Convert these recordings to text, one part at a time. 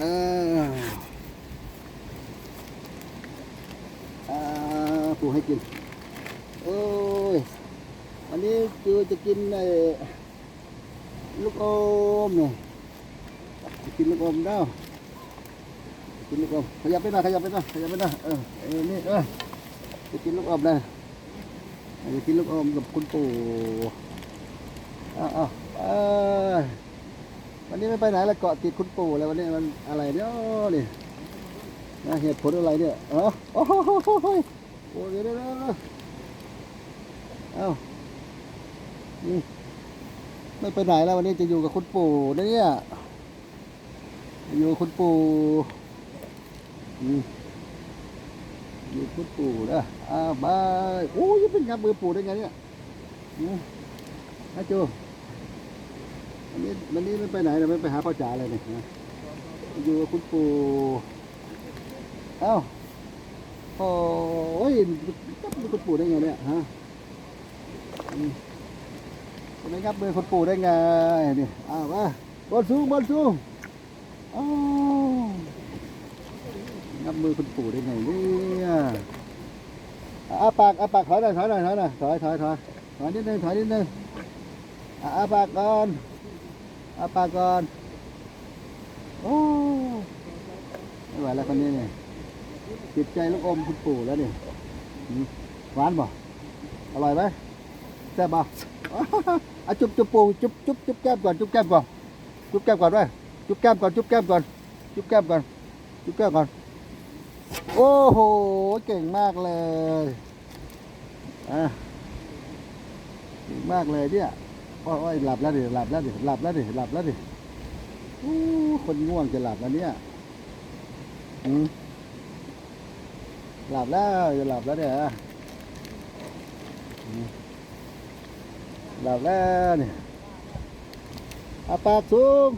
ปูให้กิน โอ้ยอันนี้จูจะกินไอ้ลูกอมเนี่ยจะกินลูกอมเด้กินลูกอมขยับไปหน่อยขยับไปหน่อยขยับไปหน่อยเออเออนี่เออจะกินลูกอมนะจะกินลูกอมกับคุณปู่อ้าวอ้าวเอ้ยวั นี้ไม่ไปไหนละเกาะติดคุณปู่แล้ววันนี้มันอะไรเนี่ยนี่นะเหตุผลอะไรเนี่ยเอ๋อโอ้โหโอ้ยเดี๋ยวเดี๋ยวเดี๋ยวเอ้านี่ไม่ไปไหนแล้ววันนี้จะอยู่กับคุณปู่นะเนี่ยอยู่คุณปู่อยู่คุณปู่นะอ้าวบายโอ้ยเป็นงับมือปู่ได้ไงเนี่ยอืมอาจู วันนี้วันนี้ไม่ไปไหนเลยไม่ไปหาพ่อจ๋าเลยเนี่ยนะอยู่กับคุณปู่เอ้าโอ้ยจับมือคุณปู่ได้ไงเนี่ยฮะคนนี้งับมือคนปู่ได้ไงนี่อ้าวมาบอลสูงบอลสูงอ้าวงับมือคนปู่ได้ไงเนี่ยอาปากอาปากถอยหน่อยถอยหน่อยถอยหน่อยถอยถอยถอยถอยนิดนึงถอยนิดนึงอะอาปากก่อน เอาปากก่อน โอ้ไม่ไหวแล้วคนนี้เนี่ยจิตใจลูกอมคุณปู่แล้วเนี่ยหวานบ่อร่อยไหมแซ่บบ่อะจุ๊บจุ๊บปูจุ๊บจุ๊บจุ๊บแก้มก่อนจุ๊บแก้มก่อนจุ๊บแก้มก่อนด้วยจุ๊บแก้มก่อนจุ๊บแก้มก่อนจุ๊บแก้มก่อนจุ๊บแก้มก่อนโอ้โหเก่งมากเลยอะเก่งมากเลยเนี่ย อ้ยโอ้ยหลับแล้วดิหลับแล้วดิหลับแล้วดิหลับแล้วดิโอ้คนง่วงจะหลับแล้วเนี่ยอืมหลับแล้วจะหลับแล้วเนี่ยหลับแล้วเนี่ยอาปากสูง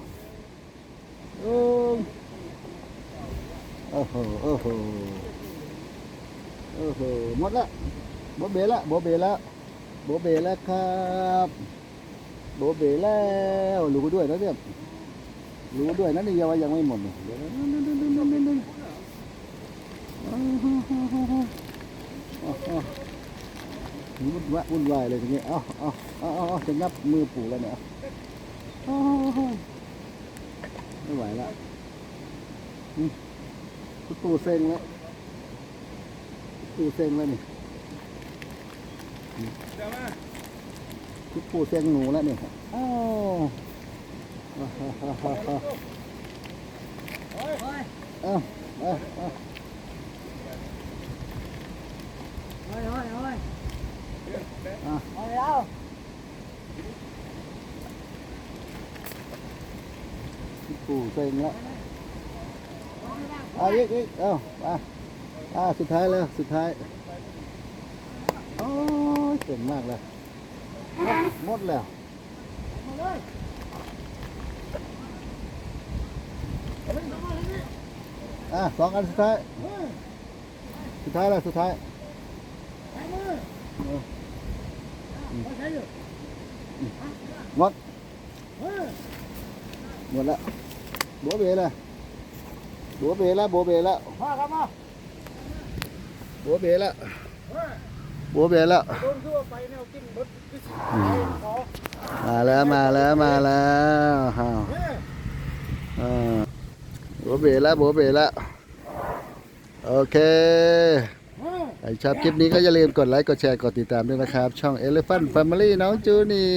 สูงโอ้โหโอ้โหโอ้โหหมดละโบเบละโบเบละโบเบล้วครับ โบเบแล้วรู้ด้วยนะเนี่ยรู้ด้วยนะนี่ยังว่ายังไม่หมดเนี่ยวุ่นวายวุ่นวายเลยทีนี้เอ้าเอ้าเอ้าเอ้าจะงับมือปู่แล้วเนี่ยไม่ไหวละอืมคุณปู่เซ็งแล้วปู่เซ็งแล้วนี่อืม คุณปู่เซ็งหนูแล้วเนี่ยเอ้าอ่าฮ่าฮ่าฮ่าฮ่าเอ้าเอ้าเอ้า Ôi ôi ôi. À. Ôi đâu? คุณปู่เซ็งแล้วเอาอีกอีกเอ้าอะอ่าสุดท้ายแล้ว สุดท้าย โอ้ยเก่งมากเลย หมดหมดแล้วอะสองอันสุดท้าย สุดท้ายแล้วสุดท้ายหมดหมดแล้วโบเบแล้วโบเบแล้วโบเบแล้ว Hoa không không? โบเบแล้วโบเบแล้ว บัวเบล่ะมาแล้วมาแล้วมาแล้วฮาว Ê, อ่าโบเบแล้วบัวเบแล้วโอเคใครชอบคลิปนี้ก็อย่าลืมกดไลค์ กดแชร์ กดติดตามด้วยนะครับ ช่อง Elephant Family น้องจูนี่